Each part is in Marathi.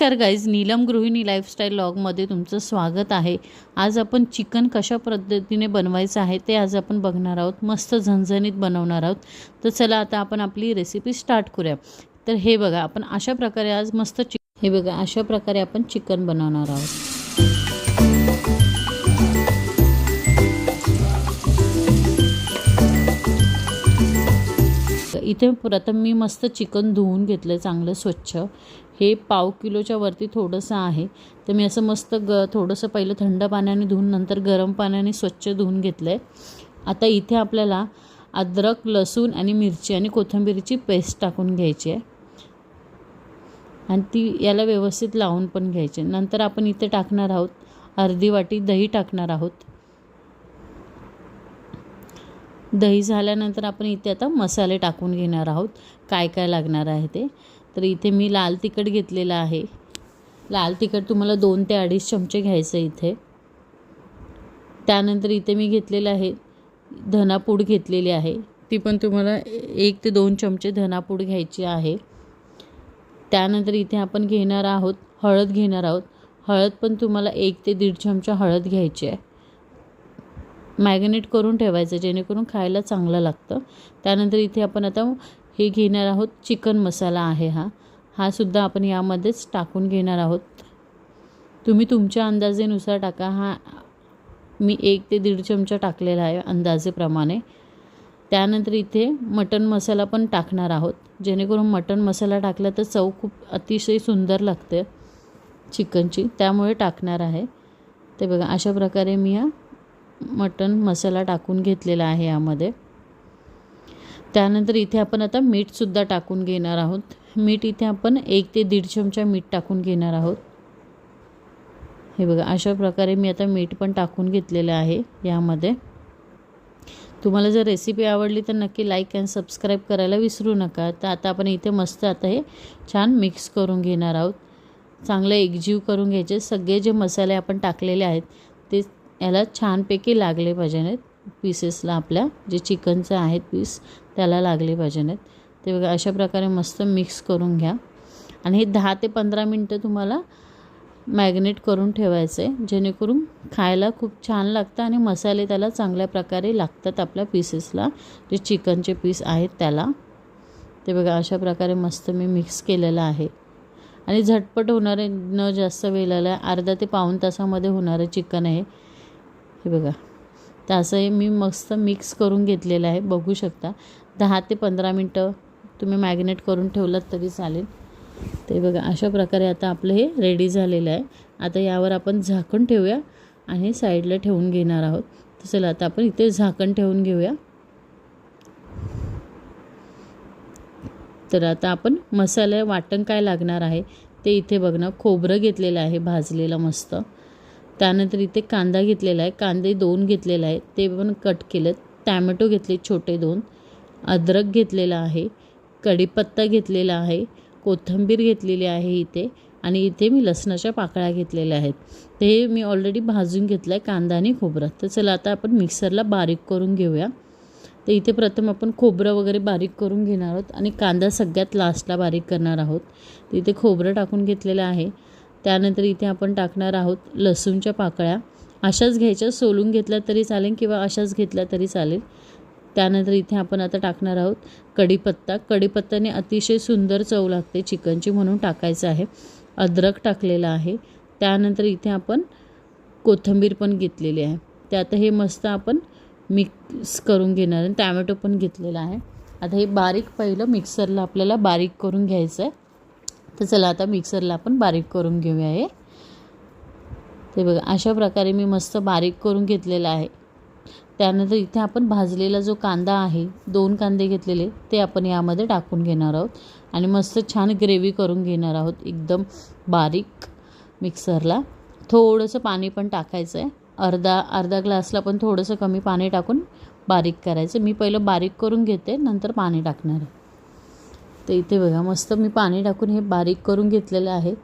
नमस्कार गाईज नीलम गृहिणी लाईफस्टाईल लॉगमध्ये तुमचं स्वागत आहे. आज आपण चिकन कशा पद्धतीने बनवायचं आहे ते आज आपण बघणार आहोत. मस्त झणझणीत बनवणार आहोत. तर चला आता आपण आपली रेसिपी स्टार्ट करूया. तर हे बघा आपण अशा प्रकारे आज मस्त चिक हे बघा अशा प्रकारे आपण चिकन बनवणार आहोत. इथे प्रथम मी मस्त चिकन धुवून घेतलं आहे चांगलं स्वच्छ. हे पाव किलोच्या वरती थोडंसं आहे. तर मी असं मस्त ग थोडंसं पहिलं थंड पाण्याने धुवून नंतर गरम पाण्याने स्वच्छ धुवून घेतलं आहे आता इथे आपल्याला अद्रक लसूण आणि मिरची आणि कोथिंबीरची पेस्ट टाकून घ्यायची आहे. आणि ती याला व्यवस्थित लावून पण घ्यायची नंतर आपण इथे टाकणार आहोत अर्धी वाटी दही टाकणार आहोत. दही झाल्यानंतर आपण इथे आता मसाले टाकून घेणार आहोत. काय काय लागणार आहे ते? तर इथे मी लाल तिखट घेतलेलं आहे. लाल तिखट तुम्हाला दोन ते अडीच चमचे घ्यायचं इथे. त्यानंतर इथे मी घेतलेलं आहे धनापूड घेतलेली आहे. ती पण तुम्हाला एक ते दोन चमचे धनापूड घ्यायची आहे. त्यानंतर इथे आपण घेणार आहोत हळद घेणार आहोत. हळद पण तुम्हाला एक ते दीड चमचा हळद घ्यायची आहे. मॅगनेट करून ठेवायचं जेणेकरून खायला चांगलं लागतं. त्यानंतर इथे आपण आता हे घेणार आहोत चिकन मसाला आहे हा. हा सुद्धा आपण यामध्येच टाकून घेणार आहोत. तुम्ही तुमच्या अंदाजेनुसार टाका. हा मी एक ते दीड चमचा टाकलेला आहे अंदाजेप्रमाणे. त्यानंतर इथे मटन मसाला पण टाकणार आहोत. जेणेकरून मटन मसाला टाकला तर चव खूप अतिशय सुंदर लागते चिकनची. त्यामुळे टाकणार आहे. ते बघा अशा प्रकारे मी हा मटन मसाला टाकून घेतलेला आहे यामध्ये. त्यानंतर इथे आपण आता मीठसुद्धा टाकून घेणार आहोत. मीठ इथे आपण एक ते दीड चमचा मीठ टाकून घेणार आहोत. हे बघा अशा प्रकारे मी आता मीठ पण टाकून घेतलेलं आहे यामध्ये. तुम्हाला जर रेसिपी आवडली तर नक्की लाईक अँड सबस्क्राईब करायला विसरू नका. तर आता आपण इथे मस्त आता हे छान मिक्स करून घेणार आहोत. चांगलं एकजीव करून घ्यायचे. सगळे जे मसाले आपण टाकलेले आहेत ते याला छानपैकी लागले पाहिजे नाहीत पीसेसला आपल्या जे चिकनचं आहेत पीस त्याला लागले पाहिजे नाहीत ते बघा अशा प्रकारे मस्त मिक्स करून घ्या. आणि हे दहा ते पंधरा मिनटं तुम्हाला मॅग्नेट करून ठेवायचं आहे जेणेकरून खायला खूप छान लागतं आणि मसाले त्याला चांगल्या प्रकारे लागतात आपल्या पीसेसला जे चिकनचे पीस आहेत त्याला. ते बघा अशा प्रकारे मस्त मी मिक्स केलेलं आहे. आणि झटपट होणारे न जास्त वेळेला अर्धा ते पाऊण तासामध्ये होणारं चिकन आहे. हे बघा. तर असं हे मी मस्त मिक्स करून घेतलेलं आहे. बघू शकता. दहा ते पंधरा मिनटं तुम्ही मॅग्नेट करून ठेवलात तरी चालेल. ते बघा अशा प्रकारे आता आपलं हे रेडी झालेलं आहे. आता यावर आपण झाकण ठेवूया आणि साईडला ठेवून घेणार आहोत. तर चला आता आपण इथे झाकण ठेवून घेऊया. तर आता आपण मसाला वाटण काय लागणार आहे ते इथे बघणं खोबरं घेतलेलं आहे भाजलेलं मस्त. त्यानंतर इथे कांदा घेतलेला आहे. कांदे दोन घेतलेला आहे ते पण कट केलं टॅमॅटो घेतले छोटे दोन. अद्रक घेतलेला आहे. कढीपत्ता घेतलेला आहे. कोथिंबीर घेतलेली आहे इथे. आणि इथे मी लसणाच्या पाकळ्या घेतलेल्या आहेत. ते मी ऑलरेडी भाजून घेतलं आहे कांदा आणि खोबरं. तर चला आता आपण मिक्सरला बारीक करून घेऊया. तर इथे प्रथम आपण खोबरं वगैरे बारीक करून घेणार आहोत. आणि कांदा सगळ्यात लास्टला बारीक करणार आहोत. तर इथे खोबरं टाकून घेतलेलं आहे. त्यानंतर इथे आपण टाकणार आहोत लसूणच्या पाकळ्या. अशाच घ्यायच्या सोलून घेतल्या तरी चालेल किंवा अशाच घेतल्या तरी चालेल. त्यानंतर इथे आपण आता टाकणार आहोत कढीपत्ता. कढीपत्त्याने अतिशय सुंदर चव लागते चिकनची म्हणून टाकायचं आहे. अद्रक टाकलेलं आहे. त्यानंतर इथे आपण कोथिंबीर पण घेतलेली आहे. ते आता हे मस्त आपण मिक्स करून घेणार. आहे टॅमॅटो पण घेतलेला आहे. आता हे बारीक पहिलं मिक्सरला आपल्याला बारीक करून घ्यायचं आहे. तर चला आता मिक्सरला आपण बारीक करून घेऊया हे. ते बघा अशा प्रकारे मी मस्त बारीक करून घेतलेलं आहे. त्यानंतर इथे आपण भाजलेला जो कांदा आहे दोन कांदे घेतलेले ते आपण यामध्ये टाकून घेणार आहोत. आणि मस्त छान ग्रेव्ही करून घेणार आहोत एकदम बारीक मिक्सरला थोडंसं पाणी पण टाकायचं आहे अर्धा अर्धा ग्लासला पण थोडंसं कमी पाणी टाकून बारीक करायचं. मी पहिलं बारीक करून घेते नंतर पाणी टाकणार आहे. तर इथे बघा मस्त मी पाणी टाकून हे बारीक करून घेतलेलं आहे.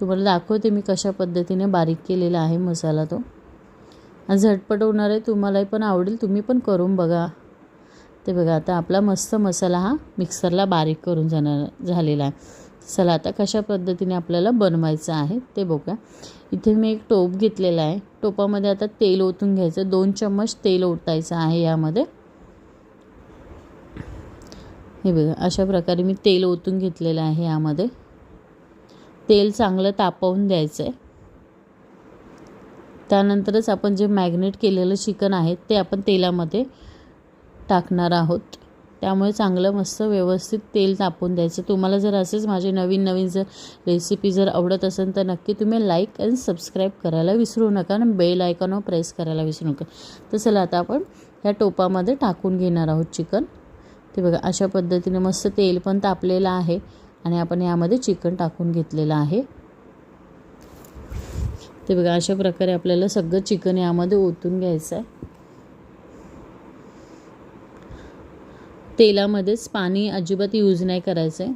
तुम्हाला दाखवते मी कशा पद्धतीने बारीक केलेला आहे मसाला तो. आणि झटपट होणार आहे तुम्हालाही पण आवडेल तुम्ही पण करून बघा. ते बघा आता आपला मस्त मसाला हा मिक्सरला बारीक करून जाणार झालेला आहे. चला आता कशा पद्धतीने आपल्याला बनवायचं आहे ते बघूया. इथे मी एक टोप घेतलेला आहे. टोपामध्ये आता तेल ओतून घ्यायचं दोन चम्मच तेल ओतायचं आहे यामध्ये. हे बघा अशा प्रकारे मी तेल ओतून घेतलेलं आहे यामध्ये. तेल चांगलं तापवून द्यायचं आहे त्यानंतरच आपण जे मॅग्नेट केलेलं चिकन आहे ते आपण तेलामध्ये टाकणार आहोत. त्यामुळे चांगलं मस्त व्यवस्थित तेल तापवून द्यायचं. तुम्हाला जर असेच माझे नवीन नवीन जर रेसिपी जर आवडत असेल तर नक्की तुम्ही लाईक अँड सबस्क्राईब करायला विसरू नका आणि बेल आयकॉनवर प्रेस करायला विसरू नका. तर चला आता आपण ह्या टोपामध्ये टाकून घेणार आहोत चिकन. ते बघा अशा पद्धतीने मस्त तेल पण तापलेलं आहे आणि आपण यामध्ये चिकन टाकून घेतलेलं आहे. ते बघा अशा प्रकारे आपल्याला सगळं चिकन यामध्ये ओतून घ्यायचं आहे. तेलामध्येच पाणी अजिबात यूज नाही करायचं आहे.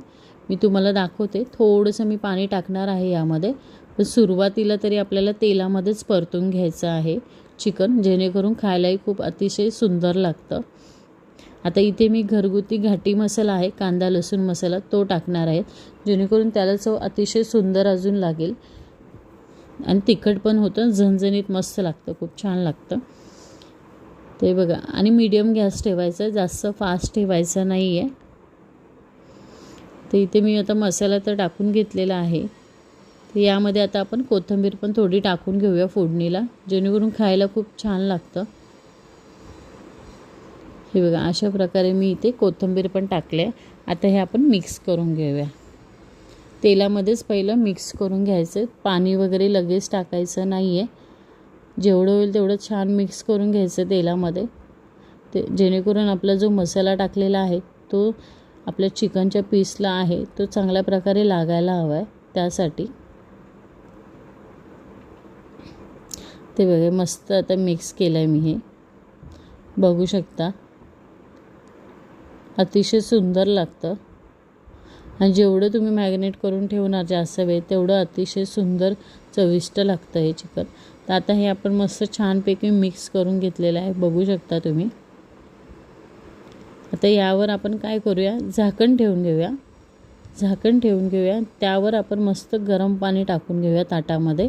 मी तुम्हाला दाखवते थोडंसं मी पाणी टाकणार आहे यामध्ये. पण सुरुवातीला तरी आपल्याला तेलामध्येच परतून घ्यायचं आहे चिकन जेणेकरून खायलाही खूप अतिशय सुंदर लागतं. आता इथे मी घरगुती घाटी मसाला आहे कांदा लसूण मसाला तो टाकणार आहे जेणेकरून त्याला चव अतिशय सुंदर अजून लागेल. आणि तिखट पण होतं झणझणीत मस्त लागतं खूप छान लागतं. ते बघा आणि मीडियम गॅस ठेवायचा जास्त फास्ट ठेवायचा नाही आहे तर इथे मी आता मसाला तर टाकून घेतलेला आहे. तर यामध्ये आता आपण कोथिंबीर पण थोडी टाकून घेऊया फोडणीला जेणेकरून खायला खूप छान लागतं. हे बघा अशा प्रकारे मी इथे कोथिंबीर पण टाकले आता हे आपण मिक्स करून घेऊया. तेलामध्येच पहिलं मिक्स करून घ्यायचं. पाणी वगैरे लगेच टाकायचं नाही आहे जेवढं होईल तेवढं छान मिक्स करून घ्यायचं तेलामध्ये. ते जेणेकरून आपला जो मसाला टाकलेला आहे तो आपल्या चिकनच्या पीसला आहे तो चांगल्या प्रकारे लागायला हवा आहे त्यासाठी. ते बघा मस्त आता मिक्स केलं आहे मी हे. बघू शकता. अतिशय सुंदर लागतं. आणि जेवढं तुम्ही मॅग्नेट करून ठेवणार जास्त वेळ तेवढं अतिशय सुंदर चविष्ट लागतं हे चिकन. तर आता हे आपण मस्त छानपैकी मिक्स करून घेतलेलं आहे. बघू शकता तुम्ही. आता यावर आपण काय करूया? झाकण ठेवून घेऊया. झाकण ठेवून घेऊया. त्यावर आपण मस्त गरम पाणी टाकून घेऊया ताटामध्ये.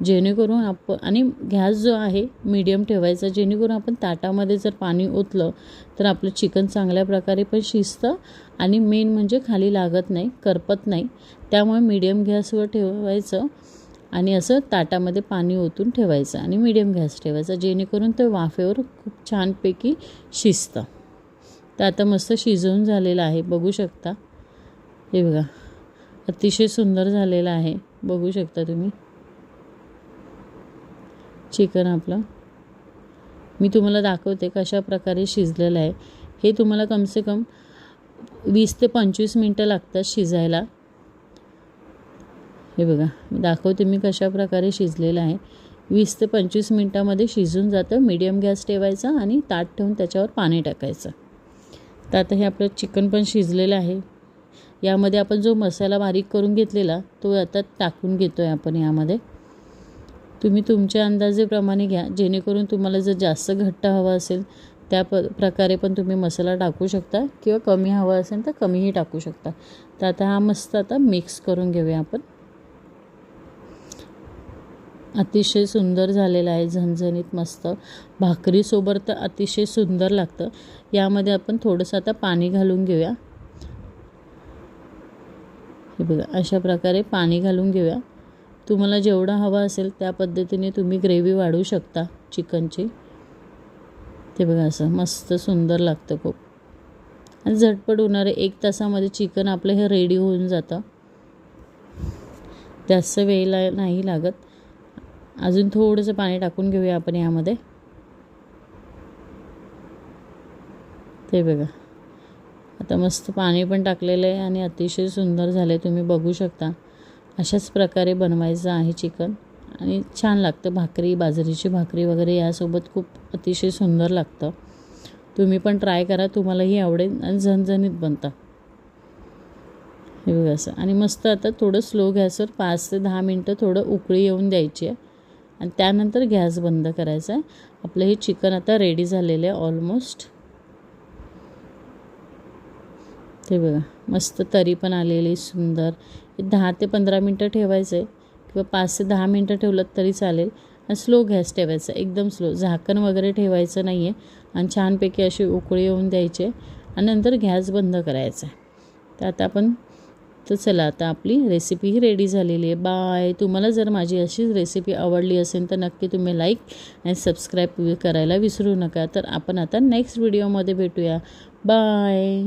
जेणेकरून आपण आणि गॅस जो आहे मीडियम ठेवायचा जेणेकरून आपण ताटामध्ये जर पाणी ओतलं तर आपलं चिकन चांगल्या प्रकारे पण शिजतं आणि मेन म्हणजे खाली लागत नाही करपत नाही. त्यामुळे मीडियम गॅसवर ठेवायचं आणि असं ताटामध्ये पाणी ओतून ठेवायचं आणि मीडियम गॅस ठेवायचा जेणेकरून ते वाफेवर खूप छानपैकी शिजतं. तर आता मस्त शिजवून झालेलं आहे बघू शकता. हे बघा अतिशय सुंदर झालेलं आहे बघू शकता तुम्ही. चिकन आपलं. मी तुम्हाला दाखवते कशा प्रकारे शिजलेलं आहे. हे तुम्हाला कमसे कम वीस ते पंचवीस मिनटं लागतात शिजायला. हे बघा मी दाखवते मी कशा प्रकारे शिजलेलं आहे. वीस ते पंचवीस मिनटामध्ये शिजून जातं मीडियम गॅस ठेवायचा आणि ताट ठेवून त्याच्यावर पाणी टाकायचं. तर आता हे आपलं चिकन पण शिजलेलं आहे. यामध्ये आपण जो मसाला बारीक करून घेतलेला तो आता टाकून घेतो आहे आपण यामध्ये. तुम्ही तुमच्या अंदाजेप्रमाणे घ्या. जेणेकरून तुम्हाला जर जास्त घट्ट हवा असेल त्या प प्रकारे पण तुम्ही मसाला टाकू शकता किंवा कमी हवा असेल तर कमीही टाकू शकता. तर आता हा मस्त आता मिक्स करून घेऊया आपण. अतिशय सुंदर झालेला आहे झणझणीत मस्त. भाकरीसोबत तर अतिशय सुंदर लागतं. यामध्ये आपण थोडंसं आता पाणी घालून घेऊया. हे बघा अशा प्रकारे पाणी घालून घेऊया. तुम्हाला जेवढा हवा असेल त्या पद्धतीने तुम्ही ग्रेव्ही वाढवू शकता चिकनची. ते बघा असं मस्त सुंदर लागतं खूप. आणि झटपट होणारे एक तासामध्ये चिकन आपलं हे रेडी होऊन जातं. जास्त वेळेला नाही लागत. अजून थोडंसं पाणी टाकून घेऊया आपण यामध्ये. ते बघा. आता मस्त पाणी पण टाकलेलं आहे आणि अतिशय सुंदर झाले तुम्ही बघू शकता. अशाच प्रकारे बनवायचं आहे चिकन. आणि छान लागतं. भाकरी बाजरीची भाकरी वगैरे यासोबत खूप अतिशय सुंदर लागतं. तुम्ही पण ट्राय करा. तुम्हालाही आवडेल आणि झणझणीत बनतं. हे बघा असं. आणि मस्त आता थोडं स्लो गॅसवर पाच ते दहा मिनटं थोडं उकळी येऊन द्यायची आहे. आणि त्यानंतर गॅस बंद करायचा आहे. आपलं हे चिकन आता रेडी झालेलं आहे ऑलमोस्ट ते बघा. मस्त तरी पण आलेली सुंदर. दहा ते पंधरा मिनटं ठेवायचं आहे किंवा पाच ते दहा मिनटं ठेवलं तरी चालेल. आणि स्लो गॅस ठेवायचा एकदम स्लो. झाकण वगैरे ठेवायचं नाही आहे आणि छानपैकी अशी उकळी येऊन द्यायचे. आणि नंतर गॅस बंद करायचा. तर आता आपण तर चला आता आपली रेसिपी ही रेडी झालेली आहे. बाय. तुम्हाला जर माझी अशीच रेसिपी आवडली असेल तर नक्की तुम्ही लाईक आणि सबस्क्राईब करायला विसरू नका. तर आपण आता नेक्स्ट व्हिडिओमध्ये भेटूया. बाय.